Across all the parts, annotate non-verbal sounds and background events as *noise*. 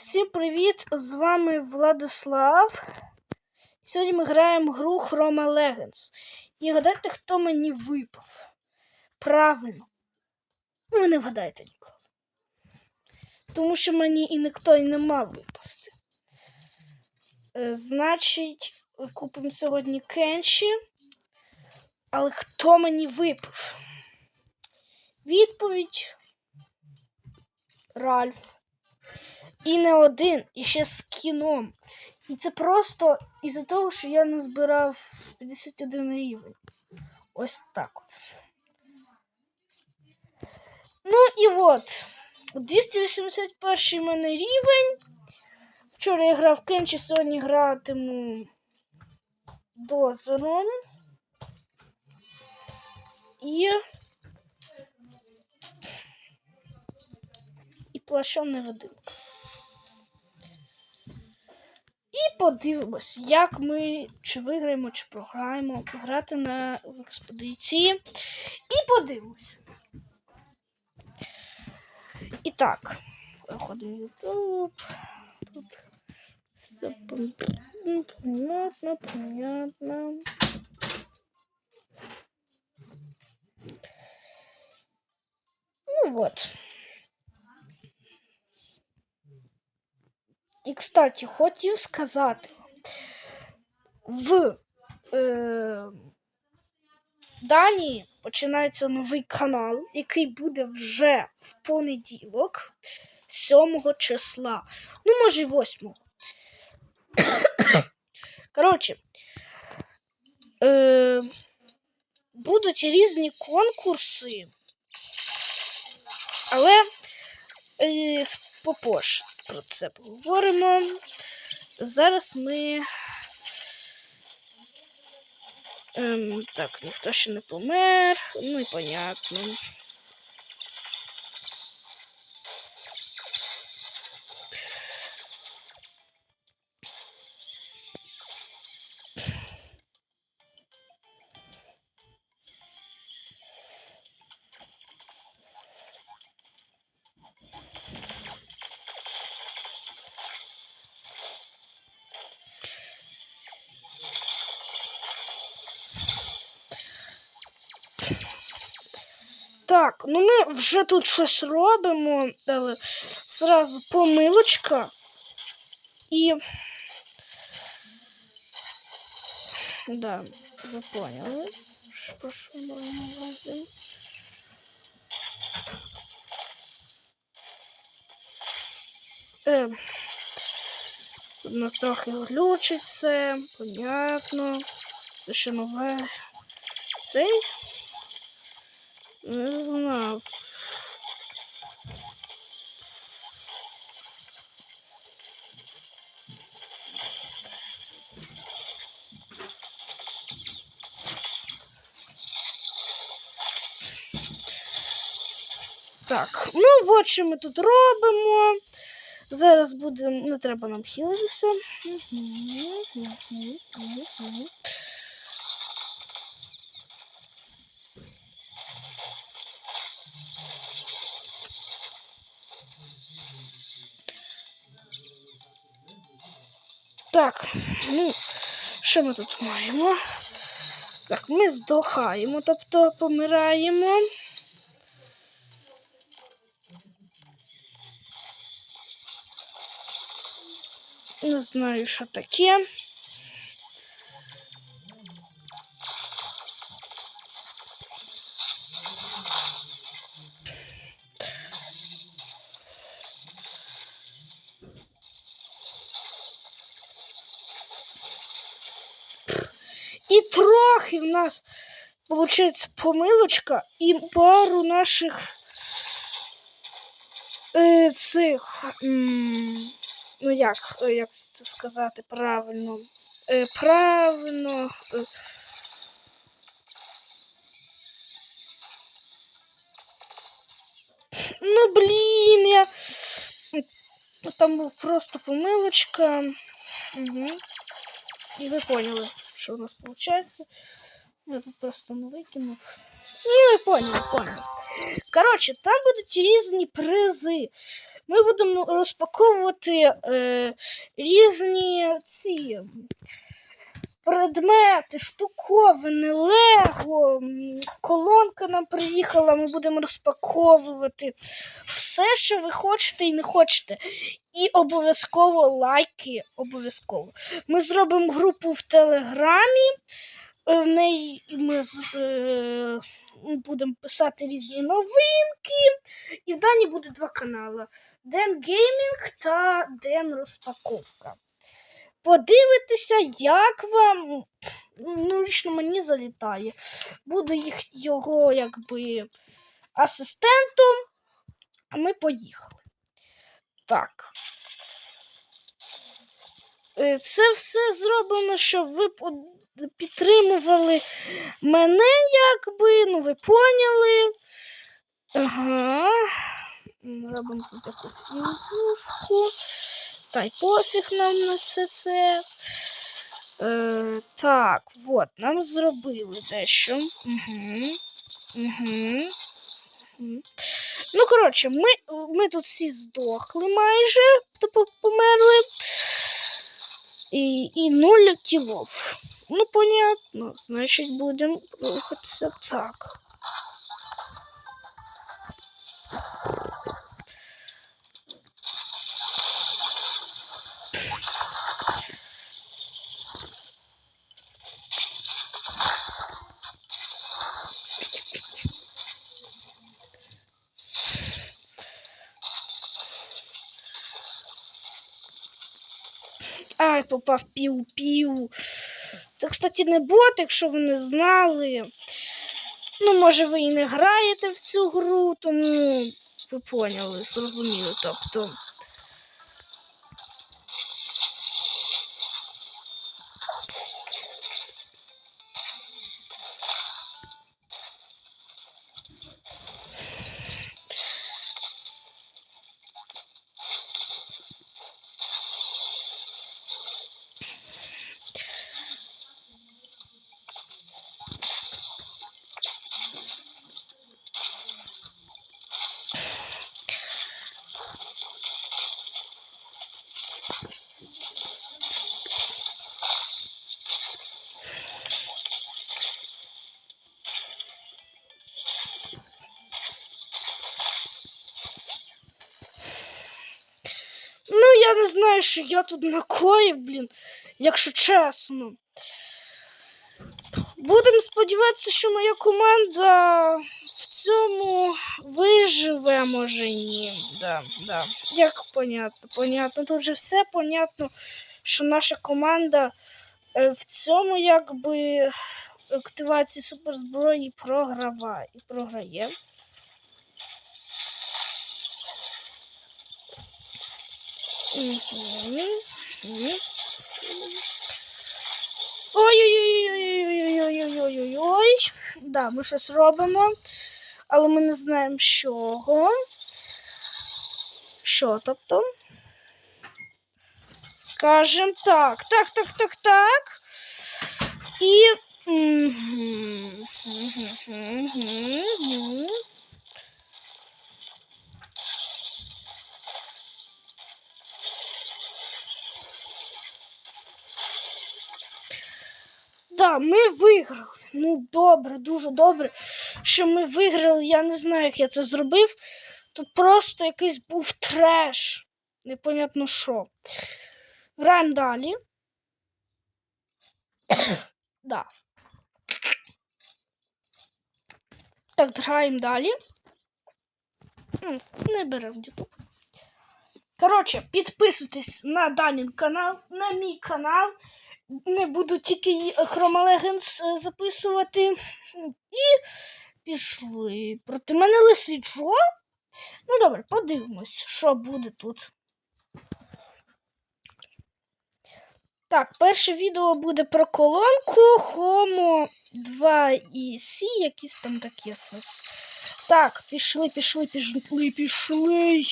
Всім привіт! З вами Владислав. Сьогодні ми граємо гру Chroma Legends. І гадайте, хто мені випав. Правильно. Ну, ви не вгадаєте ніколи. Тому що мені і ніхто і не мав випасти. Е, значить, купимо сьогодні кенші. Але хто мені випав? Відповідь Ральф. І не один, і ще з кіном. І це просто із-за того, що я не збирав 51 рівень. Ось так от. Ну і от. 281 в мене рівень. Вчора я грав Кенчі, сьогодні гратиму дозером. І. плащом невидимка. І подивимось, як ми чи виграємо, чи програємо. Грати на експедиції. І подивимось. І так, заходимо в YouTube. Тут все ну, понятно, понятно. Ну вот. І, кстати, хотів сказати, в е, Данії починається новий канал, який буде вже в понеділок, 7 числа. Ну, може, 8. *coughs* Коротше, е, будуть різні конкурси, але е, попозже про це поговоримо. Зараз ми. Ем, так, ніхто ще не помер. Ну і понятно. Так, ну ми вже тут щось робимо, але зразу помилочка. І. Да, ви поняли. Що що на увазі? Е, у нас трохи глючить все, понятно. Це ще нове. Цей? Не знаю. Так, ну от що ми тут робимо. Зараз буде. Не треба нам хілитися. Мгм, мгм, мгм, мгм. Так, ну, що ми тут маємо? Так, ми здохаємо, тобто помираємо. Не знаю, що таке. І трохи в нас виходить помилочка і пару наших е, цих. м, ну як, е, як це сказати правильно? Е, правильно. Е, ну, блін, я. Там був просто помилочка. Угу. І ви поняли, що у нас виходить. Я тут просто не викинув. Ну, я понял, понял. Коротше, там будуть різні призи. Ми будемо розпаковувати е, різні ці предмети, штуковини, лего, колонка нам приїхала, ми будемо розпаковувати все, що ви хочете і не хочете. І обов'язково лайки. Обов'язково. Ми зробимо групу в Телеграмі. е, В неї ми е, будемо писати різні новинки. І в Дані буде два канали: Ден Геймінг та Ден Розпаковка. Подивитися, як вам. Ну, лично мені залітає. Буду їх його якби асистентом, а ми поїхали. Так. Е, Це все зроблено, щоб ви підтримували мене, якби, ну ви поняли. Ага. Робимо тут таку фігушку. Та й пофіг нам на все це. Е, так, от, нам зробили дещо. Угу. Угу. Ну, коротше, ми, ми тут всі здохли майже, тобто померли. І, і нуль кілов. Ну, понятно, значить, будемо рухатися так. Ай, попав пів-пів. Це, кстати, не бот, якщо ви не знали. Ну, може, ви і не граєте в цю гру, тому ви поняли, зрозуміли. Тобто. Знаю, що я тут накоїв, блін, якщо чесно. Будемо сподіватися, що моя команда в цьому виживе, може ні. Да, да. Як понятно, понятно. Тут вже все понятно, що наша команда е, в цьому якби активації суперзброї програває і програє. Мгм. Мгм. Ой-ой-ой-ой-ой-ой-ой-ой-ой. Да, ми щось робимо, але ми не знаємо чого. Що тобто? Скажем так. Так, так, так, так. І. Да, ми виграли. Ну, добре, дуже добре, що ми виграли. Я не знаю, як я це зробив. Тут просто якийсь був треш. Непонятно що. Граємо далі. *coughs* да. Так, граємо далі. Не беремо YouTube. Коротше, підписуйтесь на Данін канал, на мій канал. Не буду тільки е, записувати. І пішли. Проти мене лисий Джо. Ну добре, подивимось, що буде тут. Так, перше відео буде про колонку Homo 2 і C, якісь там такі щось. Так, пішли, пішли, пішли, пішли.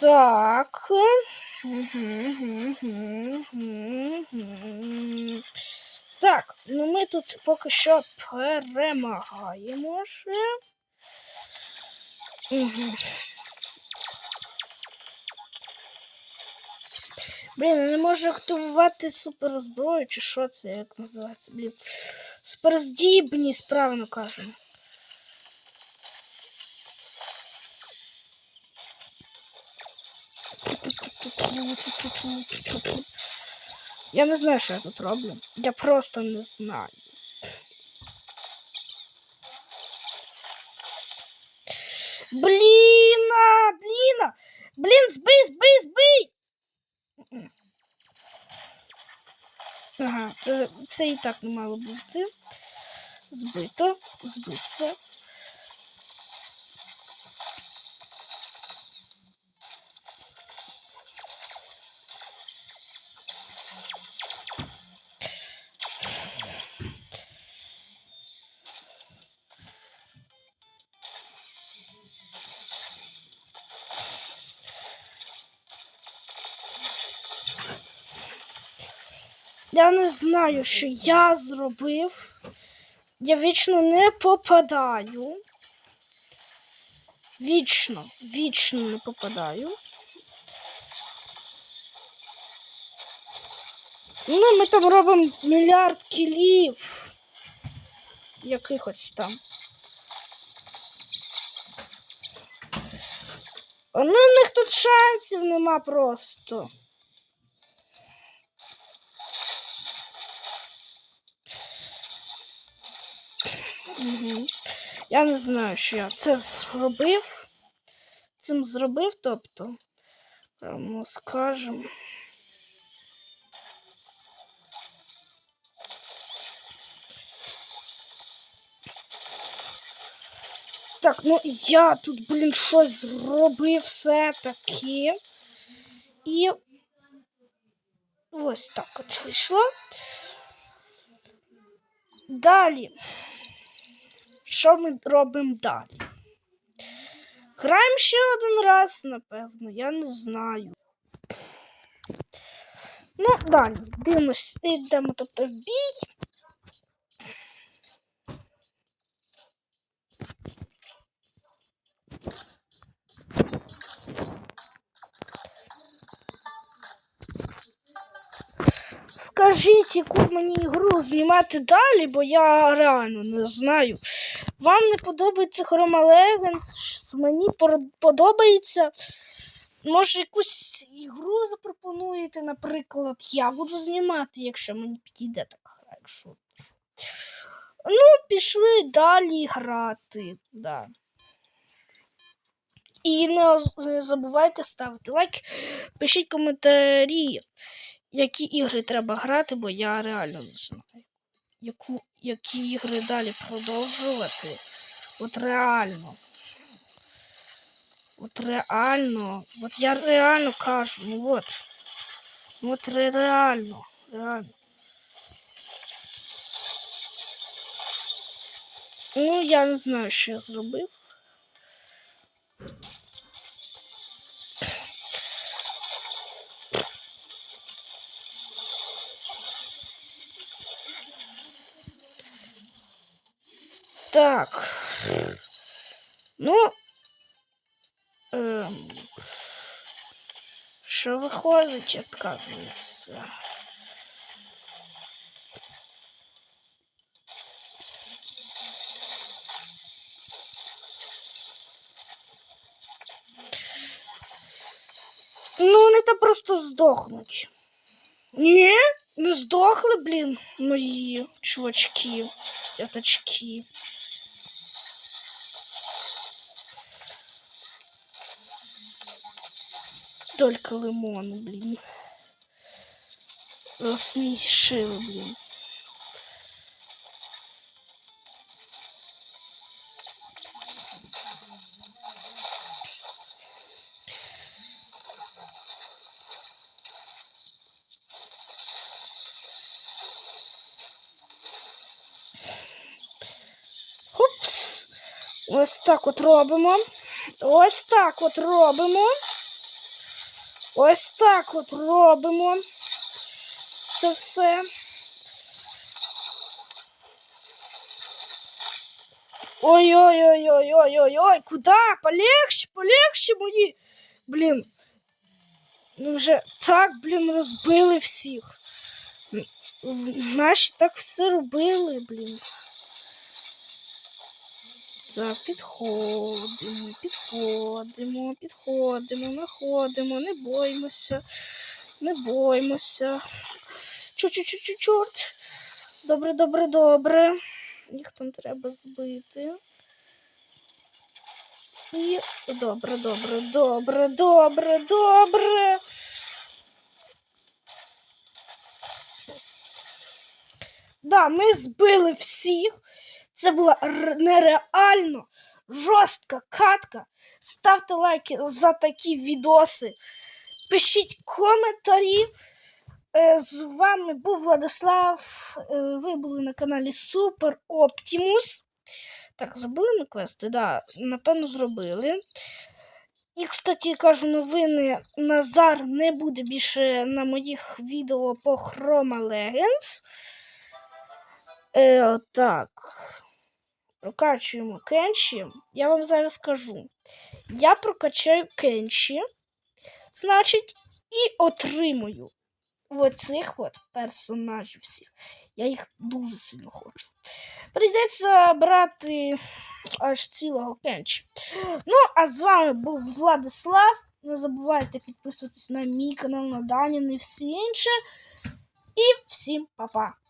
Так. Так, ну ми тут поки що перемагаємо ще. Блін, не можу активувати суперзброю, чи що це, як називається, блін. Суперздібність, правильно кажемо. Я не знаю, що я тут роблю. Я просто не знаю. Бліна! Бліна! Блін, збий, збий, збий! Ага, це, це і так не мало бути. Збито, збиться. Я не знаю, що я зробив. Я вічно не попадаю. Вічно, вічно не попадаю. Ну, ми там робимо мільярд кілів. Якихось там. Ну, у них тут шансів нема просто. Я не знаю, що я це зробив. Цим зробив, тобто, прямо скажем. Так, ну я тут, блін, щось зробив все-таки. І ось так от вийшло. Далі. Що ми робимо далі? Граємо ще один раз, напевно, я не знаю. Ну, далі. Дивимось, йдемо тобто в бій. Скажіть, яку мені ігру знімати далі, бо я реально не знаю. Вам не подобається Chroma Legends, мені подобається. Може, якусь ігру запропонуєте, наприклад, я буду знімати, якщо мені підійде така якщо. Ну, пішли далі грати. Да. І не забувайте ставити лайк, пишіть коментарі, які ігри треба грати, бо я реально не знаю. Яку, які ігри далі продовжувати. От реально. От реально. От я реально кажу, ну от. Ну от ре- реально. Реально. Ну, я не знаю, що я зробив. Так. Ну. Ем, що виходить, відказується. Ну, вони там просто здохнуть. Ні, не здохли, блін, мої чувачки, п'ятачки. Только лимон, блін. Розсмішили, блін. Хупс. Ось так от робимо. Ось так от робимо. Ось так от робимо це все. Ой-ой-ой-ой-ой-ой-ой, куда? Полегше, полегше, мої. Блін. Ну вже так, блін, розбили всіх. Наші так все робили, блін. Так, підходимо, підходимо, підходимо, находимо, не боймося, не боймося. Чу-чу-чу-чу, чорт. Добре, добре, добре. Їх там треба збити. І добре, добре, добре, добре, добре. Да, ми збили всіх. Це була нереально жорстка катка. Ставте лайки за такі відоси. Пишіть коментарі. Е, З вами був Владислав. Е, Ви були на каналі Супер Оптимус. Так, зробили ми квести? Да, напевно, зробили. І, кстати, кажу, новини Назар не буде більше на моїх відео по Chroma Legends. Е, так. Прокачуємо кенші. Я вам зараз скажу. Я прокачаю кенші, значить, і отримую оцих от персонажів всіх. Я їх дуже сильно хочу. Прийдеться брати аж цілого кенчі. Ну, а з вами був Владислав. Не забувайте підписуватись на мій канал, на Данін і всі інші. І всім па-па!